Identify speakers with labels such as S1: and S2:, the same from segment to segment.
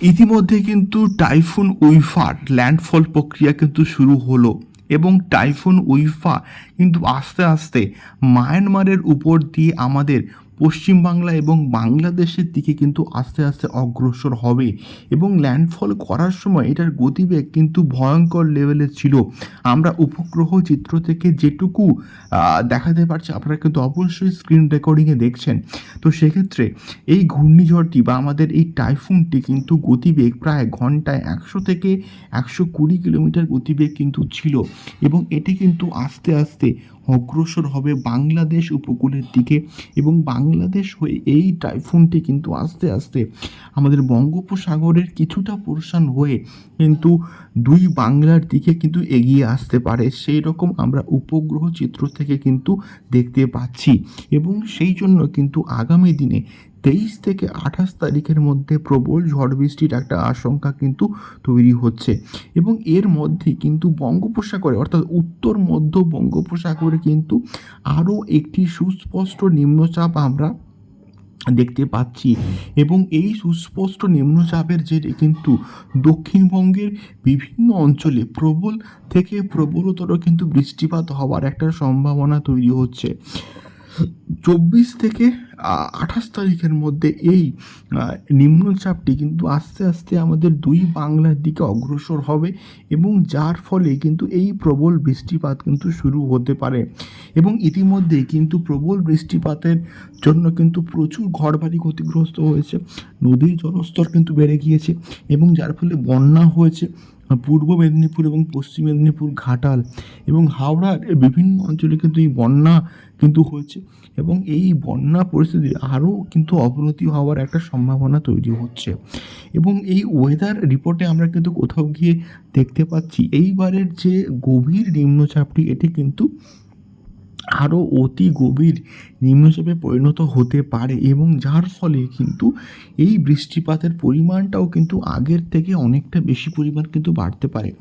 S1: ইতিমধ্যে কিন্তু typhoon উইফার landfall প্রক্রিয়া কিন্তু শুরু হলো এবং টাইফুন উইফা কিন্তু আস্তে আস্তে মায়ানমারের উপর দিয়ে আমাদের পশ্চিমবাংলা এবং বাংলাদেশের দিকে কিন্তু আস্তে আস্তে অগ্রসর হবে এবং ল্যান্ডফল করার সময় এটার গতিবেগ কিন্তু ভয়ঙ্কর লেভেলে ছিল। আমরা উপগ্রহ চিত্র থেকে যেটুকু দেখাতে পারছি, আপনারা কিন্তু অবশ্যই স্ক্রিন রেকর্ডিংয়ে দেখছেন। তো সেক্ষেত্রে এই ঘূর্ণিঝড়টি বা আমাদের এই টাইফুনটি কিন্তু গতিবেগ প্রায় ঘন্টায় একশো থেকে একশো কুড়ি কিলোমিটার গতিবেগ কিন্তু ছিল এবং এটি কিন্তু আস্তে আস্তে অগ্রসর হবে বাংলাদেশ উপকূলের দিকে এবং বাংলাদেশ হয়ে এই টাইফুনটি কিন্তু আস্তে আস্তে আমাদের বঙ্গোপসাগরের কিছুটা পোর্শন হয়ে কিন্তু দুই বাংলার দিকে কিন্তু এগিয়ে আসতে পারে। সেই রকম আমরা উপগ্রহ চিত্র থেকে কিন্তু দেখতে পাচ্ছি। এবং সেই জন্য কিন্তু আগামী দিনে তেইশ থেকে আঠাশ তারিখের মধ্যে প্রবল ঝড় বৃষ্টির একটা আশঙ্কা কিন্তু তৈরি হচ্ছে। এবং এর মধ্যে কিন্তু বঙ্গোপসাগরে, অর্থাৎ উত্তর মধ্য বঙ্গোপসাগরে কিন্তু আরও একটি সুস্পষ্ট নিম্নচাপ আমরা দেখতে পাচ্ছি। এবং এই সুস্পষ্ট নিম্নচাপের জেরে কিন্তু দক্ষিণবঙ্গের বিভিন্ন অঞ্চলে প্রবল থেকে প্রবলতর কিন্তু বৃষ্টিপাত হওয়ার একটা সম্ভাবনা তৈরি হচ্ছে। চব্বিশ থেকে আঠাশ তারিখের মধ্যে এই নিম্নচাপটি কিন্তু আস্তে আস্তে আমাদের দুই বাংলার দিকে অগ্রসর হবে এবং যার ফলে কিন্তু এই প্রবল বৃষ্টিপাত কিন্তু শুরু হতে পারে। এবং ইতিমধ্যেই কিন্তু প্রবল বৃষ্টিপাতের জন্য কিন্তু প্রচুর ঘরবাড়ি ক্ষতিগ্রস্ত হয়েছে, নদীর জলস্তর কিন্তু বেড়ে গিয়েছে এবং যার ফলে বন্যা হয়েছে। পূর্ব মেদিনীপুর এবং পশ্চিম মেদিনীপুর ঘাটাল এবং হাওড়ার বিভিন্ন অঞ্চলে কিন্তু এই বন্যা কিন্তু হয়েছে এবং এই বন্যা পরিস্থিতি আরও কিন্তু অবনতি হওয়ার একটা সম্ভাবনা তৈরি হচ্ছে। এবং এই ওয়েদার রিপোর্টে আমরা কিন্তু কোথাও গিয়ে দেখতে পাচ্ছি, এইবারের যে গভীর নিম্নচাপটি, এটি কিন্তু আরও অতি গভীর নিম্নচাপে পরিণত হতে পারে এবং যার ফলে কিন্তু এই বৃষ্টিপাতের পরিমাণটাও কিন্তু আগের থেকে অনেকটা বেশি পরিমাণ কিন্তু বাড়তে পারে।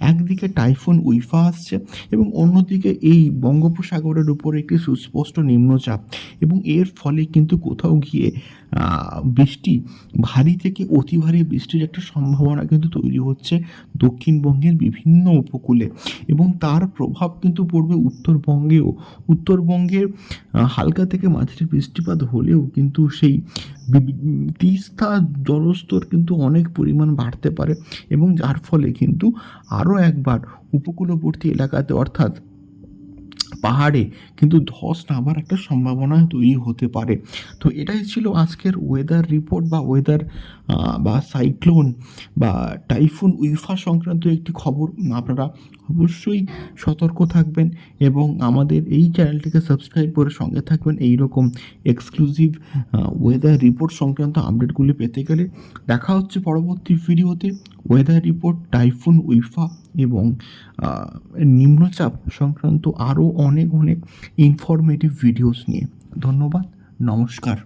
S1: একদিকে টাইফুন, উইফা আসছে এবং অন্যদিকে এই বঙ্গোপসাগরের উপর একটি সুস্পষ্ট নিম্নচাপ এবং এর ফলে কিন্তু কোথাও গিয়ে বৃষ্টি ভারী থেকে অতি ভারী বৃষ্টির একটা সম্ভাবনা কিন্তু তৈরি হচ্ছে দক্ষিণবঙ্গের বিভিন্ন উপকূলে এবং তার প্রভাব কিন্তু পড়বে উত্তরবঙ্গেও। উত্তরবঙ্গের হালকা থেকে মাঝারি বৃষ্টিপাত হলেও কিন্তু সেই তিস্তা জলস্তর কিন্তু অনেক পরিমাণ বাড়তে পারে এবং যার ফলে কিন্তু আরও একবার উপকূলবর্তী এলাকাতে অর্থাৎ পাহাড়ে, কিন্তু ধস নামার একটা সম্ভাবনা তৈরি হতে পারে। তো এটাই ছিল আজকের ওয়েদার রিপোর্ট বা ওয়েদার বা সাইক্লোন বা টাইফুন উইফা সংক্রান্ত একটি খবর। আপনারা অবশ্যই সতর্ক থাকবেন এবং আমাদের এই চ্যানেলটিকে সাবস্ক্রাইব করে সঙ্গে থাকবেন। এই রকম এক্সক্লুসিভ ওয়েদার রিপোর্ট সংক্রান্ত আপডেটগুলি পেতে গেলে দেখা হচ্ছে পরবর্তী ভিডিওতে ওয়েদার রিপোর্ট টাইফুন উইফা এবং নিম্নচাপ সংক্রান্ত আরও অনেক অনেক ইনফরমেটিভ ভিডিওস নিয়ে। ধন্যবাদ, নমস্কার।